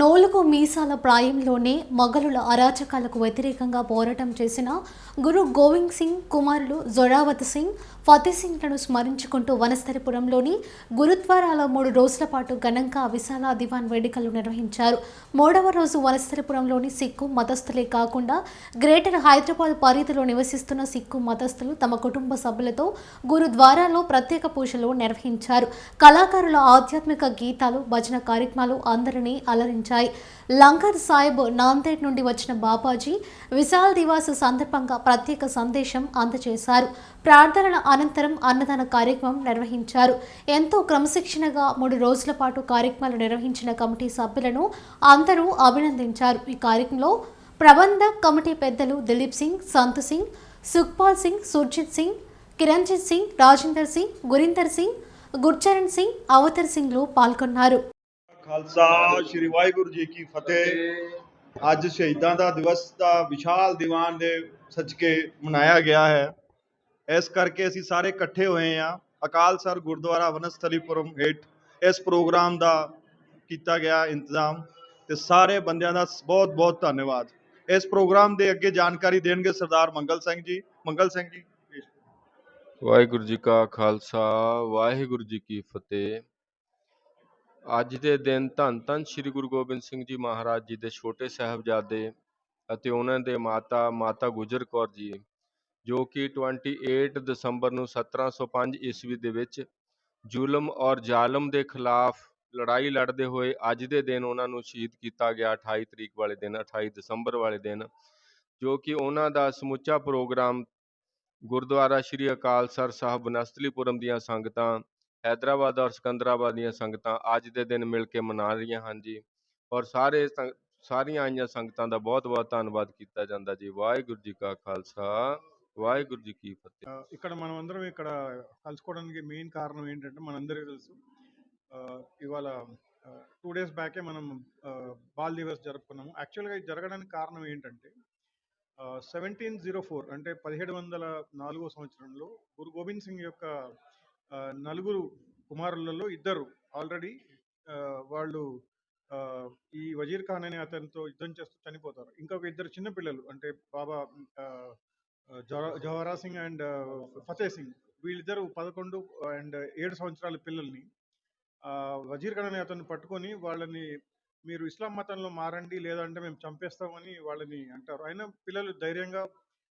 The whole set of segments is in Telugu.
నోలుగు మీసాల ప్రాయంలోనే మొఘలుల అరాచకాలకు వ్యతిరేకంగా పోరాటం చేసిన గురు గోవింద్ సింగ్ కుమారులు జొరావత్ సింగ్ ఫతేహ్ సింగ్లను స్మరించుకుంటూ వనస్థలిపురంలోని గురుద్వారాలో మూడు రోజుల పాటు ఘనంగా విశాల దివాన్ వేడుకలు నిర్వహించారు. మూడవ రోజు వనస్థలిపురంలోని సిక్కు మతస్థులే కాకుండా గ్రేటర్ హైదరాబాద్ పరిధిలో నివసిస్తున్న సిక్కు మతస్థులు తమ కుటుంబ సభ్యులతో గురుద్వారాలో ప్రత్యేక పూజలు నిర్వహించారు. కళాకారుల ఆధ్యాత్మిక గీతాలు భజన కార్యక్రమాలు అందరినీ నిర్వహించాయి లంకర్ సాహిబ్ నాందేడ్ నుండి వచ్చిన బాపాజీ విశాల్ దివాస్ సందర్భంగా ప్రత్యేక సందేశం అందజేశారు. ప్రార్థనల అనంతరం అన్నదాన కార్యక్రమం నిర్వహించారు. ఎంతో క్రమశిక్షణగా మూడు రోజుల పాటు కార్యక్రమాలు నిర్వహించిన కమిటీ సభ్యులను అందరూ అభినందించారు. ఈ కార్యక్రమంలో ప్రబంధ కమిటీ పెద్దలు దిలీప్ సింగ్ సంత్ సింగ్ సుఖ్పాల్ సింగ్ సుర్జిత్ సింగ్ కిరణ్జిత్ సింగ్ రాజేందర్ సింగ్ గురీందర్ సింగ్ గుర్చరణ్ సింగ్ అవతర్ సింగ్లు పాల్గొన్నారు. ਖਾਲਸਾ, ਸ੍ਰੀ ਵਾਹਿਗੁਰੂ ਜੀ ਕੀ ਫਤਿਹ। ਅੱਜ ਸ਼ਹੀਦਾਂ ਦਾ ਦਿਵਸ ਦਾ ਵਿਸ਼ਾਲ ਦੀਵਾਨ ਦੇ ਸੱਚਕੇ ਮਨਾਇਆ ਗਿਆ ਹੈ। ਇਸ ਕਰਕੇ ਅਸੀਂ ਸਾਰੇ ਇਕੱਠੇ ਹੋਏ ਹਾਂ। ਅਕਾਲ ਸਰ ਗੁਰਦੁਆਰਾ ਵਨਸਥਲੀਪੁਰਮ ਹੇਠ ਇਸ ਪ੍ਰੋਗਰਾਮ ਦਾ ਕੀਤਾ ਗਿਆ ਇੰਤਜ਼ਾਮ ਤੇ ਸਾਰੇ ਬੰਦਿਆਂ ਦਾ ਬਹੁਤ ਬਹੁਤ ਧੰਨਵਾਦ। ਇਸ ਪ੍ਰੋਗਰਾਮ ਦੇ ਅੱਗੇ ਜਾਣਕਾਰੀ ਦੇਣਗੇ ਸਰਦਾਰ ਮੰਗਲ ਸਿੰਘ ਜੀ। ਮੰਗਲ ਸਿੰਘ ਜੀ ਵਾਹਿਗੁਰੂ ਜੀ ਕਾ ਖਾਲਸਾ, ਵਾਹਿਗੁਰੂ ਜੀ ਕੀ ਫਤਿਹ। ਅੱਜ ਦੇ ਦਿਨ ਧੰਨ ਧੰਨ ਸ੍ਰੀ ਗੁਰੂ ਗੋਬਿੰਦ ਸਿੰਘ ਜੀ ਮਹਾਰਾਜ ਜੀ ਦੇ ਛੋਟੇ ਸਾਹਿਬਜ਼ਾਦੇ ਅਤੇ ਉਹਨਾਂ ਦੇ ਮਾਤਾ ਮਾਤਾ ਗੁਜਰ ਕੌਰ ਜੀ, ਜੋ ਕਿ 28 ਦਸੰਬਰ ਨੂੰ 1705 ਈਸਵੀ ਦੇ ਵਿੱਚ ਜ਼ੁਲਮ ਔਰ ਜ਼ਾਲਮ ਦੇ ਖਿਲਾਫ ਲੜਾਈ ਲੜਦੇ ਹੋਏ ਅੱਜ ਦੇ ਦਿਨ ਉਹਨਾਂ ਨੂੰ ਸ਼ਹੀਦ ਕੀਤਾ ਗਿਆ 28 ਤਰੀਕ ਵਾਲੇ ਦਿਨ 28 ਦਸੰਬਰ ਵਾਲੇ ਦਿਨ, ਜੋ ਕਿ ਉਹਨਾਂ ਦਾ ਸਮੁੱਚਾ ਪ੍ਰੋਗਰਾਮ ਗੁਰਦੁਆਰਾ ਸ਼੍ਰੀ ਅਕਾਲ ਸਰ ਸਾਹਿਬ ਬਨਸਤਲੀਪੁਰਮ ਦੀਆਂ ਸੰਗਤਾਂ ਹੈਦਰਾਬਾਦ ਔਰ ਸਿਕੰਦਰਾਬਾਦ ਦੀਆਂ ਸੰਗਤਾਂ ਅੱਜ ਦੇ ਦਿਨ ਮਿਲ ਕੇ ਮਨਾ ਰਹੀਆਂ ਹਨ ਜੀ ਔਰ ਸਾਰੇ ਸੰਗ- ਸਾਰੀਆਂ ਆਈਆਂ ਸੰਗਤਾਂ ਦਾ ਬਹੁਤ ਬਹੁਤ ਧੰਨਵਾਦ ਕੀਤਾ ਜਾਂਦਾ ਜੀ ਵਾਹਿਗੁਰੂ ਜੀ ਕਾ ਖਾਲਸਾ వాహిగురు జీ కీ ఫతేహ్ ఆ, ఇక్కడ మనం అందరం ఇక్కడ కలుసుకోవడానికి మెయిన్ కారణం ఏంటంటే మనందరికీ తెలుసు ఆ, ఇవాళ టూ డేస్ బ్యాకే మనం ఆ, బాల్ దివస్ జరుపుకున్నాము యాక్చువల్గా ఇది జరగడానికి కారణం ఏంటంటే సెవెంటీన్ జీరో ఫోర్ అంటే పదిహేడు వందల నాలుగో సంవత్సరంలో గురు గోబింద్ సింగ్ యొక్క ఆ, నలుగురు కుమారులలో ఇద్దరు ఆల్రెడీ వాళ్ళు ఈ వజీర్ ఖాన్ అనే అతనితో యుద్ధం చేస్తూ చనిపోతారు. ఇంకొక ఇద్దరు చిన్న పిల్లలు అంటే బాబా జవ- జవహరా సింగ్ అండ్ ఫతే సింగ్ వీళ్ళిద్దరు పదకొండు అండ్ ఏడు సంవత్సరాల పిల్లల్ని వజీర్ ఖాన్ అనే అతను పట్టుకొని వాళ్ళని మీరు ఇస్లాం మతంలో మారండి లేదంటే మేము చంపేస్తామని వాళ్ళని అంటారు. అయినా పిల్లలు ధైర్యంగా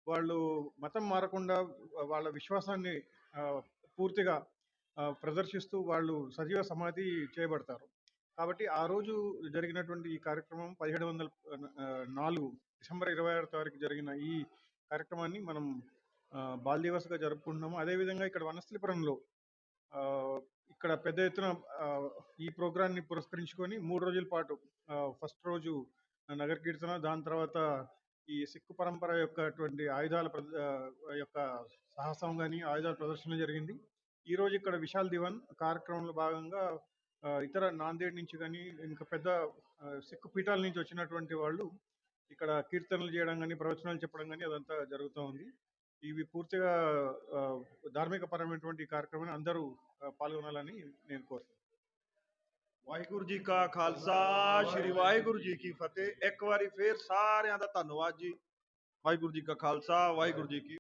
వాళ్ళు మతం మారకుండా వాళ్ళ విశ్వాసాన్ని పూర్తిగా ప్రదర్శిస్తూ వాళ్ళు సజీవ సమాధి చేయబడతారు. కాబట్టి ఆ రోజు జరిగినటువంటి ఈ కార్యక్రమం పదిహేడు వందల నాలుగు డిసెంబర్ ఇరవై ఆరు తారీఖు జరిగిన ఈ కార్యక్రమాన్ని మనం బాల్ దివస్గా జరుపుకుంటున్నాము. అదేవిధంగా ఇక్కడ వనస్థలిపురంలో ఇక్కడ పెద్ద ఎత్తున ఈ ప్రోగ్రాన్ని పురస్కరించుకొని మూడు రోజుల పాటు ఫస్ట్ రోజు నగర కీర్తన దాని తర్వాత ఈ సిక్కు పరంపర యొక్క అటువంటి ఆయుధాల యొక్క సాహసం కానీ ఆయుధాల ప్రదర్శన జరిగింది. ఈరోజు ఇక్కడ విశాల్ దివాన్ కార్యక్రమంలో భాగంగా ఇతర నాందేడ్ నుంచి కానీ ఇంకా పెద్ద సిక్కు పీఠాల నుంచి వచ్చినటువంటి వాళ్ళు ఇక్కడ కీర్తనలు చేయడం కానీ ప్రవచనాలు చెప్పడం కానీ అదంతా జరుగుతూ ఉంది. ఇవి పూర్తిగా ధార్మిక పరమైనటువంటి కార్యక్రమాన్ని అందరూ పాల్గొనాలని నేను కోరుతున్నాను. ਵਾਹਿਗੁਰੂ ਜੀ ਕਾ ਖਾਲਸਾ, ਸ੍ਰੀ ਵਾਹਿਗੁਰੂ ਜੀ ਕੀ ਫਤਿਹ। ਇੱਕ ਵਾਰੀ ਫੇਰ ਸਾਰਿਆਂ ਦਾ ਧੰਨਵਾਦ ਜੀ। ਵਾਹਿਗੁਰੂ ਜੀ ਕਾ ਖਾਲਸਾ, ਵਾਹਿਗੁਰੂ ਜੀ ਕੀ